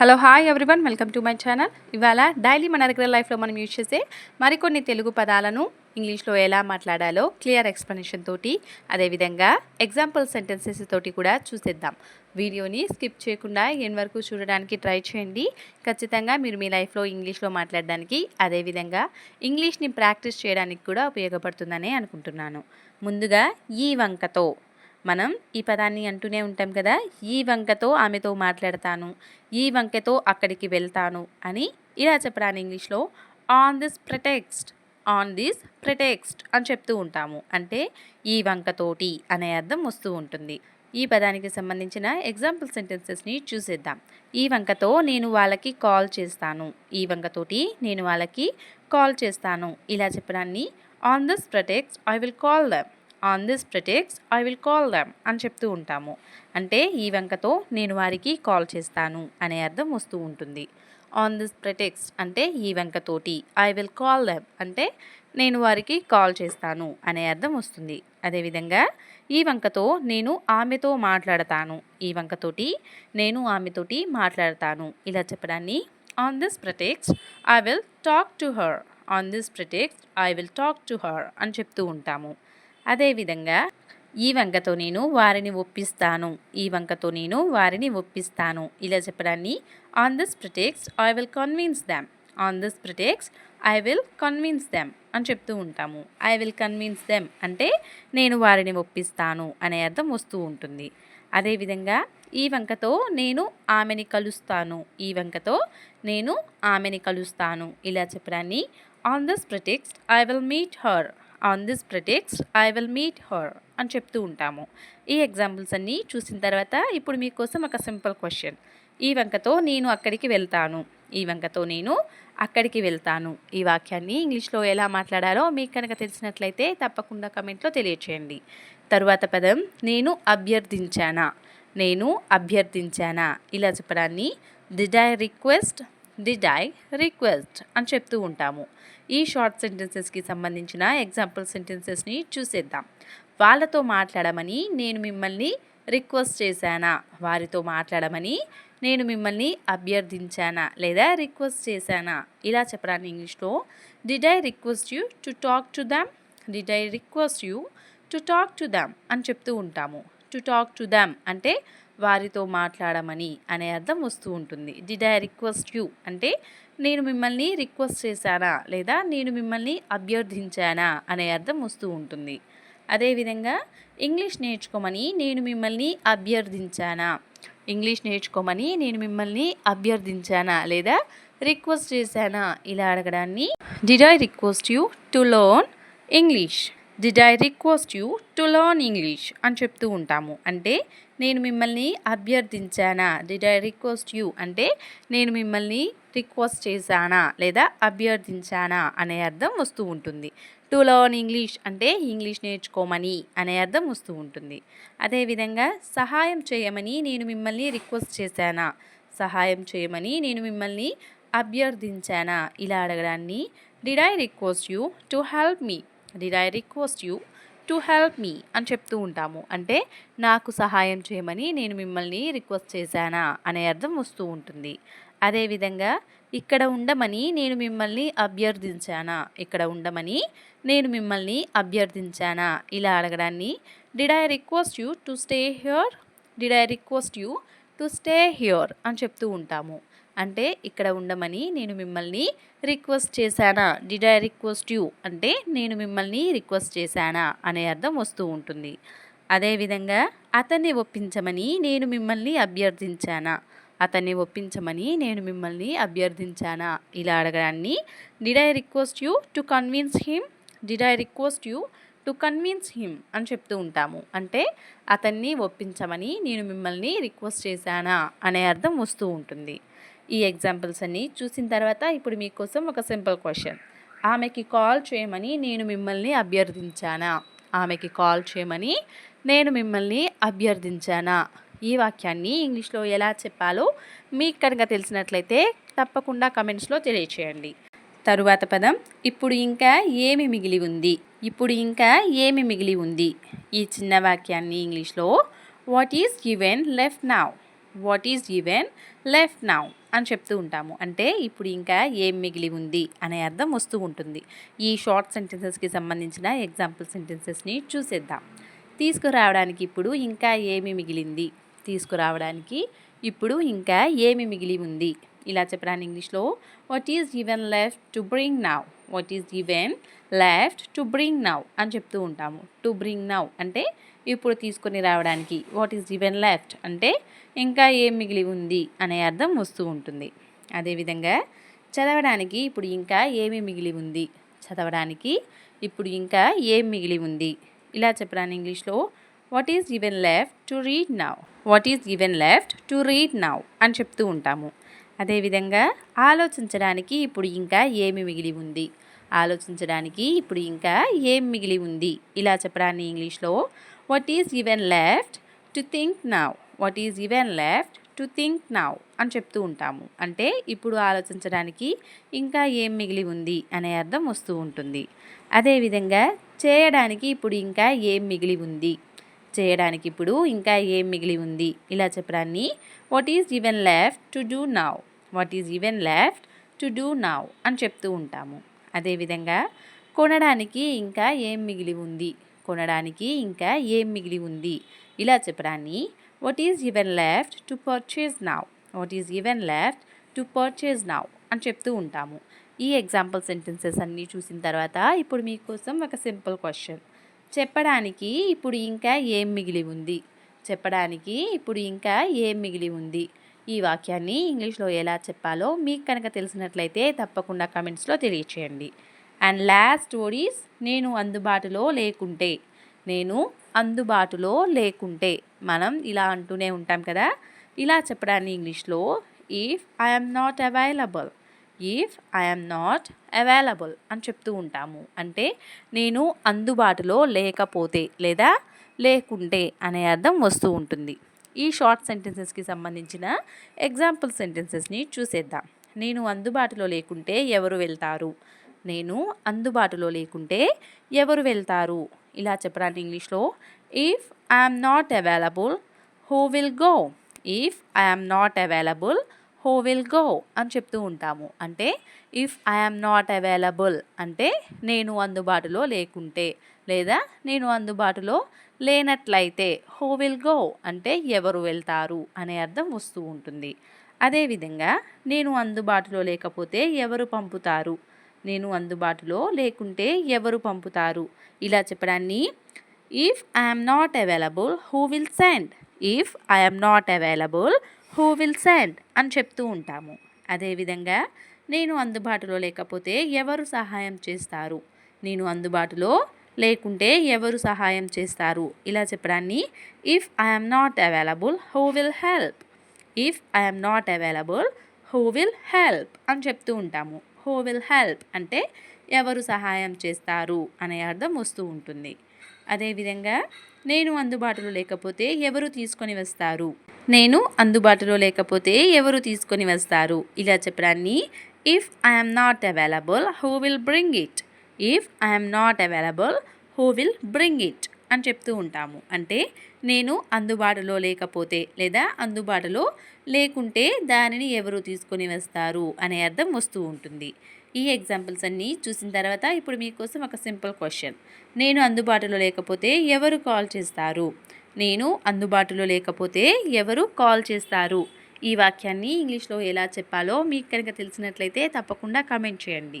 Hello hi everyone welcome to my channel ఇవాళ daily మన దగ్గర లైఫ్లో మనం యూజ్ చేసే మరికొన్ని తెలుగు పదాలను ఇంగ్లీష్లో ఎలా మాట్లాడాలో క్లియర్ ఎక్స్ప్లెనేషన్ తోటి అదేవిధంగా ఎగ్జాంపుల్ సెంటెన్సెస్ తోటి కూడా చూసేద్దాం. వీడియోని స్కిప్ చేయకుండా ఎన్ వరకు చూడడానికి ట్రై చేయండి. ఖచ్చితంగా మీరు మీ లైఫ్లో ఇంగ్లీష్లో మాట్లాడడానికి అదేవిధంగా ఇంగ్లీష్ని ప్రాక్టీస్ చేయడానికి కూడా ఉపయోగపడుతుందని అనుకుంటున్నాను. ముందుగా ఈ వంకతో. మనం ఈ పదాన్ని అంటూనే ఉంటాం కదా ఈ వంకతో ఆమెతో మాట్లాడతాను ఈ వంకతో అక్కడికి వెళ్తాను అని ఇలా చెప్పడాన్ని ఇంగ్లీష్లో on this pretext on this pretext అని చెప్తూ ఉంటాము. అంటే ఈ వంకతోటి అనే అర్థం వస్తూ ఉంటుంది. ఈ పదానికి సంబంధించిన ఎగ్జాంపుల్ సెంటెన్సెస్ని చూసేద్దాం. ఈ వంకతో నేను వాళ్ళకి కాల్ చేస్తాను ఈ వంకతోటి నేను వాళ్ళకి కాల్ చేస్తాను ఇలా చెప్పడాన్ని on this pretext I will call them on this pretext I will call them అని చెప్తూ ఉంటాము. అంటే ఈ వంకతో నేను వారికి కాల్ చేస్తాను అనే అర్థం వస్తూ ఉంటుంది. ఆన్ దిస్ ప్రిటెక్స్ అంటే ఈ వంకతోటి ఐ విల్ కాల్ దమ్ అంటే నేను వారికి కాల్ చేస్తాను అనే అర్థం వస్తుంది. అదేవిధంగా ఈ వంకతో నేను ఆమెతో మాట్లాడతాను. ఈ వంకతోటి నేను ఆమెతోటి మాట్లాడతాను. ఇలా చెప్పడాన్ని on this pretext I will talk to her on this pretext I will talk to her అని చెప్తూ ఉంటాము. అదేవిధంగా ఈ వంకతో నేను వారిని ఒప్పిస్తాను. ఈ వంకతో నేను వారిని ఒప్పిస్తాను. ఇలా చెప్పడాన్ని on this pretext I will convince them on this pretext I will convince them అని చెప్తూ ఉంటాము. ఐ విల్ కన్విన్స్ దెమ్ అంటే నేను వారిని ఒప్పిస్తాను అనే అర్థం వస్తూ ఉంటుంది. అదేవిధంగా ఈ వంకతో నేను ఆమెని కలుస్తాను. ఈ వంకతో నేను ఆమెని కలుస్తాను. ఇలా చెప్పడాన్ని on this pretext I will meet her on this pretext I will meet her అని చెప్తూ ఉంటాము. ఈ ఎగ్జాంపుల్స్ అన్నీ చూసిన తర్వాత ఇప్పుడు మీకోసం ఒక సింపుల్ క్వశ్చన్ ఈ వంకతో నేను అక్కడికి వెళ్తాను. ఈ వంకతో నేను అక్కడికి వెళ్తాను. ఈ వాక్యాన్ని ఇంగ్లీష్లో ఎలా మాట్లాడాలో మీకు కనుక తెలిసినట్లయితే తప్పకుండా కమెంట్లో తెలియచేయండి. తరువాత పదం నేను అభ్యర్థించానా? నేను అభ్యర్థించానా? ఇలా చెప్పడాన్ని did I request did I request అని చెప్తూ ఉంటాము. ఈ షార్ట్ సెంటెన్సెస్కి సంబంధించిన ఎగ్జాంపుల్ సెంటెన్సెస్ని చూసేద్దాం. వాళ్ళతో మాట్లాడమని నేను మిమ్మల్ని రిక్వెస్ట్ చేశానా? వారితో మాట్లాడమని నేను మిమ్మల్ని అభ్యర్థించానా? లేదా రిక్వెస్ట్ చేశానా? ఇలా చెప్పరాని ఇంగ్లీష్లో did I request you to talk to them did I request you to talk to them అని చెప్తూ ఉంటాము. టు టాక్ టు దమ్ అంటే వారితో మాట్లాడమని అనే అర్థం వస్తూ ఉంటుంది. డిడ్ ఐ రిక్వెస్ట్ యూ అంటే నేను మిమ్మల్ని రిక్వెస్ట్ చేశానా లేదా నేను మిమ్మల్ని అభ్యర్థించానా అనే అర్థం వస్తూ ఉంటుంది. అదేవిధంగా ఇంగ్లీష్ నేర్చుకోమని నేను మిమ్మల్ని అభ్యర్థించానా ఇంగ్లీష్ నేర్చుకోమని నేను మిమ్మల్ని అభ్యర్థించానా లేదా రిక్వెస్ట్ చేశానా? ఇలా అడగడాన్ని did I request you to learn English did I request you to learn English అని చెప్తూ ఉంటాము. అంటే నేను మిమ్మల్ని అభ్యర్థించానా? డిడ్ ఐ రిక్వెస్ట్ యూ అంటే నేను మిమ్మల్ని రిక్వెస్ట్ చేశానా? లేదా అభ్యర్థించానా? అనే అర్థం వస్తూ ఉంటుంది. టు లర్న్ ఇంగ్లీష్ అంటే ఇంగ్లీష్ నేర్చుకోమని అనే అర్థం వస్తూ ఉంటుంది. అదేవిధంగా సహాయం చేయమని నేను మిమ్మల్ని రిక్వెస్ట్ చేశానా? సహాయం చేయమని నేను మిమ్మల్ని అభ్యర్థించానా? ఇలా అడగడాన్ని did I request you to help me did I request you to help me అని చెప్తూ ఉంటాము. అంటే నాకు సహాయం చేయమని నేను మిమ్మల్ని రిక్వెస్ట్ చేశానా? అనే అర్థం వస్తూ ఉంటుంది. అదేవిధంగా ఇక్కడ ఉండమని నేను మిమ్మల్ని అభ్యర్థించానా? ఇక్కడ ఉండమని నేను మిమ్మల్ని అభ్యర్థించానా? ఇలా అడగడాన్ని did I request you to stay here did I request you to stay here అని చెప్తూ ఉంటాము. అంటే ఇక్కడ ఉండమని నేను మిమ్మల్ని రిక్వెస్ట్ చేశానా? డిడ్ ఐ రిక్వెస్ట్ యూ అంటే నేను మిమ్మల్ని రిక్వెస్ట్ చేశానా? అనే అర్థం వస్తూ ఉంటుంది. అదేవిధంగా అతన్ని ఒప్పించమని నేను మిమ్మల్ని అభ్యర్థించానా? అతన్ని ఒప్పించమని నేను మిమ్మల్ని అభ్యర్థించానా? ఇలా అడగడాన్ని did I request you to convince him did I request you to convince him అని చెప్తూ ఉంటాము. అంటే అతన్ని ఒప్పించమని నేను మిమ్మల్ని రిక్వెస్ట్ చేశానా? అనే అర్థం వస్తూ ఉంటుంది. ఈ ఎగ్జాంపుల్స్ అన్నీ చూసిన తర్వాత ఇప్పుడు మీకోసం ఒక సింపుల్ క్వశ్చన్. ఆమెకి కాల్ చేయమని నేను మిమ్మల్ని అభ్యర్థించానా? ఆమెకి కాల్ చేయమని నేను మిమ్మల్ని అభ్యర్థించానా? ఈ వాక్యాన్ని ఇంగ్లీష్లో ఎలా చెప్పాలో మీకు కనుక తెలిసినట్లయితే తప్పకుండా కమెంట్స్లో తెలియచేయండి. తరువాత పదం ఇప్పుడు ఇంకా ఏమి మిగిలి ఉంది? ఇప్పుడు ఇంకా ఏమి మిగిలి ఉంది? ఈ చిన్న వాక్యాన్ని ఇంగ్లీష్లో what is given left now what is given left now అని చెప్తూ ఉంటాము. అంటే ఇప్పుడు ఇంకా ఏం మిగిలి ఉంది అనే అర్థం వస్తూ ఉంటుంది. ఈ షార్ట్ సెంటెన్సెస్కి సంబంధించిన ఎగ్జాంపుల్ సెంటెన్సెస్ని చూసేద్దాం. తీసుకురావడానికి ఇప్పుడు ఇంకా ఏమి మిగిలింది? తీసుకురావడానికి ఇప్పుడు ఇంకా ఏమి మిగిలి ఉంది? ఇలా చెప్పడానికి ఇంగ్లీష్లో what is even left to bring now what is even left to bring now అని చెప్తూ ఉంటాము. టు బ్రింగ్ నౌ అంటే ఇప్పుడు తీసుకొని రావడానికి వాట్ ఈజ్ ఈవెన్ లెఫ్ట్ అంటే ఇంకా ఏం మిగిలి ఉంది అనే అర్థం వస్తూ ఉంటుంది. అదేవిధంగా చదవడానికి ఇప్పుడు ఇంకా ఏమి మిగిలి ఉంది? చదవడానికి ఇప్పుడు ఇంకా ఏం మిగిలి ఉంది? ఇలా చెప్పడానికి ఇంగ్లీష్లో what is even left to read now what is even left to read now అని చెప్తూ ఉంటాము. అదేవిధంగా ఆలోచించడానికి ఇప్పుడు ఇంకా ఏమి మిగిలి ఉంది? ఆలోచించడానికి ఇప్పుడు ఇంకా ఏం మిగిలి ఉంది? ఇలా చెప్పడాన్ని ఇంగ్లీష్లో what is even left to think now what is even left to think now అని చెప్తూ ఉంటాము. అంటే ఇప్పుడు ఆలోచించడానికి ఇంకా ఏం మిగిలి ఉంది అనే అర్థం వస్తూ ఉంటుంది. అదేవిధంగా చేయడానికి ఇప్పుడు ఇంకా ఏం మిగిలి ఉంది? చేయడానికి ఇప్పుడు ఇంకా ఏం మిగిలి ఉంది? ఇలా చెప్పడాన్ని what is even left to do now what is even left to do now అని చెప్తూ ఉంటాము. అదేవిధంగా కొనడానికి ఇంకా ఏం మిగిలి ఉంది? కొనడానికి ఇంకా ఏం మిగిలి ఉంది? ఇలా చెప్పడాన్ని what is even left to purchase now? What is even left to purchase now అని చెప్తూ ఉంటాము. ఈ ఎగ్జాంపుల్ సెంటెన్సెస్ అన్నీ చూసిన తర్వాత ఇప్పుడు మీకోసం ఒక సింపుల్ క్వశ్చన్. చెప్పడానికి ఇప్పుడు ఇంకా ఏం మిగిలి ఉంది? చెప్పడానికి ఇప్పుడు ఇంకా ఏం మిగిలి ఉంది? ఈ వాక్యాన్ని ఇంగ్లీష్లో ఎలా చెప్పాలో మీకు కనుక తెలిసినట్లయితే తప్పకుండా కమెంట్స్లో తెలియచేయండి. అండ్ లాస్ట్ స్టోరీస్ నేను అందుబాటులో లేకుంటే నేను అందుబాటులో లేకుంటే. మనం ఇలా అంటూనే ఉంటాం కదా? ఇలా చెప్పడాన్ని ఇంగ్లీష్లో if I'm not available if I'm not available అని చెప్తూ ఉంటాము. అంటే నేను అందుబాటులో లేకపోతే లేదా లేకుంటే అనే అర్థం వస్తూ ఉంటుంది. ఈ షార్ట్ సెంటెన్సెస్కి సంబంధించిన ఎగ్జాంపుల్ సెంటెన్సెస్ని చూసేద్దాం. నేను అందుబాటులో లేకుంటే ఎవరు వెళ్తారు? నేను అందుబాటులో లేకుంటే ఎవరు వెళ్తారు? ఇలా చెప్పడానికి ఇంగ్లీష్లో if I'm not available who will go if I'm not available who will go అని చెప్తూ ఉంటాము. అంటే ఇఫ్ ఐఎమ్ నాట్ అవైలబుల్ అంటే నేను అందుబాటులో లేకుంటే లేదా నేను అందుబాటులో లేనట్లయితే హూ విల్ గో అంటే ఎవరు వెళ్తారు అనే అర్థం వస్తూ ఉంటుంది. అదేవిధంగా నేను అందుబాటులో లేకపోతే ఎవరు పంపుతారు? నేను అందుబాటులో లేకుంటే ఎవరు పంపుతారు? ఇలా చెప్పడాన్ని if I'm not available who will send if I'm not available who will send అని చెప్తూ ఉంటాము. అదేవిధంగా నేను అందుబాటులో లేకపోతే ఎవరు సహాయం చేస్తారు? నేను అందుబాటులో లేకుంటే ఎవరు సహాయం చేస్తారు? ఇలా చెప్పడాన్ని if I'm not available who will help if I'm not available who will help అని చెప్తూ ఉంటాము. హూ విల్ హెల్ప్ అంటే ఎవరు సహాయం చేస్తారు అనే అర్థం వస్తూ ఉంటుంది. అదేవిధంగా నేను అందుబాటులో లేకపోతే ఎవరు తీసుకొని వస్తారు? నేను అందుబాటులో లేకపోతే ఎవరు తీసుకొని వస్తారు? ఇలా చెప్పడాన్ని if I'm not available who will bring it if I'm not available who will bring it అని చెప్తూ ఉంటాము. అంటే నేను అందుబాటులో లేకపోతే లేదా అందుబాటులో లేకుంటే దానిని ఎవరు తీసుకొని వస్తారు అనే అర్థం వస్తూ ఉంటుంది. ఈ ఎగ్జాంపుల్స్ అన్నీ చూసిన తర్వాత ఇప్పుడు మీకోసం ఒక సింపుల్ క్వశ్చన్ నేను అందుబాటులో లేకపోతే ఎవరు కాల్ చేస్తారు? నేను అందుబాటులో లేకపోతే ఎవరు కాల్ చేస్తారు? ఈ వాక్యాన్ని ఇంగ్లీష్లో ఎలా చెప్పాలో మీకు కనుక తెలిసినట్లయితే తప్పకుండా కామెంట్ చేయండి.